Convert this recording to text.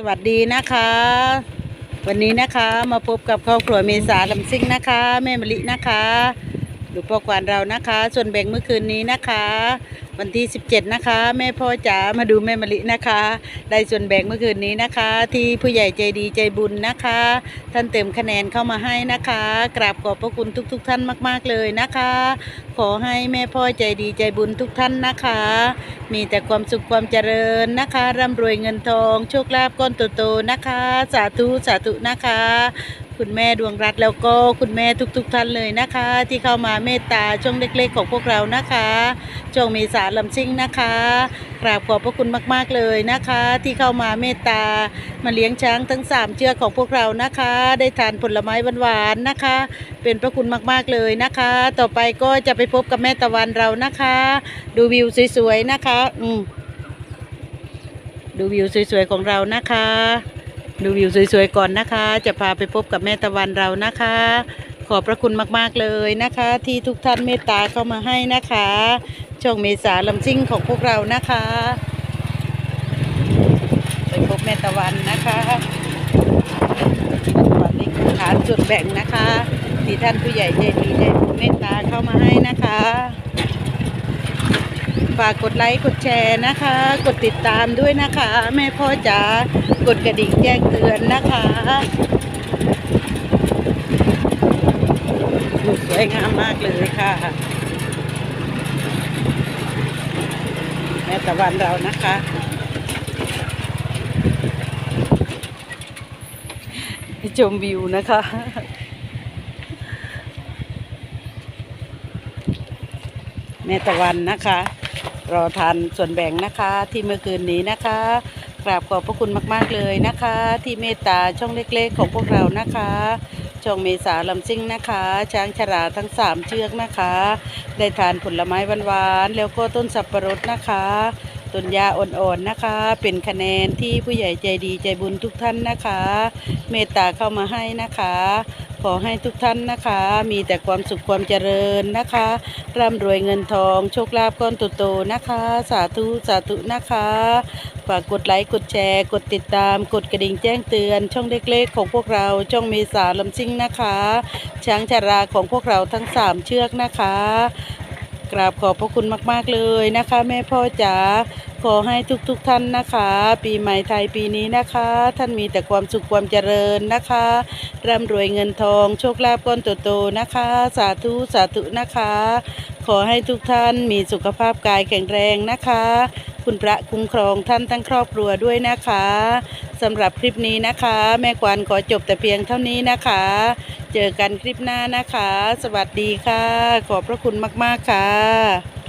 สวัสดีนะคะ วันนี้นะคะมาพบกับครอบครัวเมษาลำซิ่งนะคะ แม่มะลินะคะดูปอกวานเรานะคะ ส่วนแบ่งเมื่อคืนนี้นะคะ วันที่ 17 นะคะ แม่พ่อจ๋ามาดูแม่มะลินะคะ ได้ส่วนแบ่งเมื่อคืนนี้นะคะ ที่ผู้ใหญ่ใจดีใจบุญนะคะ ท่านเติมคะแนนเข้ามาให้นะคะ กราบขอบพระคุณทุก ๆท่านมาก ๆเลยนะคะ ขอให้แม่พ่อใจดีใจบุญทุกท่านนะคะ มีแต่ความสุขความเจริญนะคะร่ำรวยเงินทอง โชคลาภก้อนโตๆนะคะ สาธุสาธุนะคะ คุณแม่ดวงรัตแล้วก็คุณแม่ทุก ๆ ท่านเลยนะคะ ที่เข้ามาเมตตาช่องเล็กๆ ของพวกเรานะคะช่องเมษารลำซิ่งนะคะกราบขอบพระคุณมากๆเลยนะคะ ที่เข้ามาเมตตามาเลี้ยงช้างทั้งสามเชือกของพวกเรานะคะ ได้ทานผลไม้หวานๆนะคะ เป็นพระคุณมากๆเลยนะคะ ต่อไปก็จะไปพบกับแม่ตะวันเรานะคะ ดูวิวสวยๆนะคะ อืมดูวิวสวยๆของเรานะคะ ดูวิวสวยๆก่อนนะคะ จะพาไปพบกับแม่ตะวันเรานะคะ ขอบพระคุณมากๆเลยนะคะ ที่ทุกท่านเมตตาเข้ามาให้นะคะช่องเมษาลำซิ่งของพวกเรานะคะ ไปพบแม่ตะวันนะคะตะวันนี่คือฐานจุดแบ่งนะคะ ที่ท่านผู้ใหญ่ใจดีใจบุญเมตตาเข้ามาให้นะคะ ฝากกดไลค์กดแชร์นะคะ กดติดตามด้วยนะคะ แม่พ่อจ๋ากดกระดิ่งแจ้งเตือนนะคะสวยงามมากเลยค่ะ แม่ตะวันเรานะคะชมวิวนะคะแม่ตะวันนะคะ รอทานส่วนแบ่งนะคะ ที่เมื่อคืนนี้นะคะกราบขอบพระคุณมาก ๆ เลยนะคะ ที่เมตตาช่องเล็กๆ ของพวกเรานะคะช่องเมษาลำซิ่งนะคะ ช้างฉลาดทั้งสามเชือกนะคะ ได้ทานผลไม้หวานๆแล้วก็ต้นสับปะรดนะคะต้นยาอ่อนๆนะคะ เป็นคะแนนที่ผู้ใหญ่ใจดีใจบุญทุกท่านนะคะ เมตตาเข้ามาให้นะคะ ขอให้ทุกท่านนะคะ มีแต่ความสุขความเจริญนะคะ ร่ำรวยเงินทอง โชคลาภก้อนโตๆนะคะ สาธุสาธุนะคะฝากกดไลค์กดแชร์ กดติดตาม กดกระดิ่งแจ้งเตือน ช่องเล็กๆของพวกเราช่องเมษาลำซิ่งนะคะ ช้างชาราของพวกเราทั้งสามเชือกนะคะ กราบขอบพระคุณมากๆเลยนะคะ แม่พ่อจ๋า ขอให้ทุกๆทท่านนะคะ ปีใหม่ไทยปีนี้นะคะ ท่านมีแต่ความสุขความเจริญนะคะร่ำรวยเงินทอง โชคลาภก้อนโตๆนะคะ สาธุสาธุนะคะ ขอให้ทุกท่านมีสุขภาพกายแข็งแรงนะคะ คุณพระคุ้มครองท่านทั้งครอบครัวด้วยนะคะสำหรับคลิปนี้นะคะ แม่กวานขอจบแต่เพียงเท่านี้นะคะ เจอกันคลิปหน้านะคะ สวัสดีค่ะ ขอบพระคุณมากๆค่ะ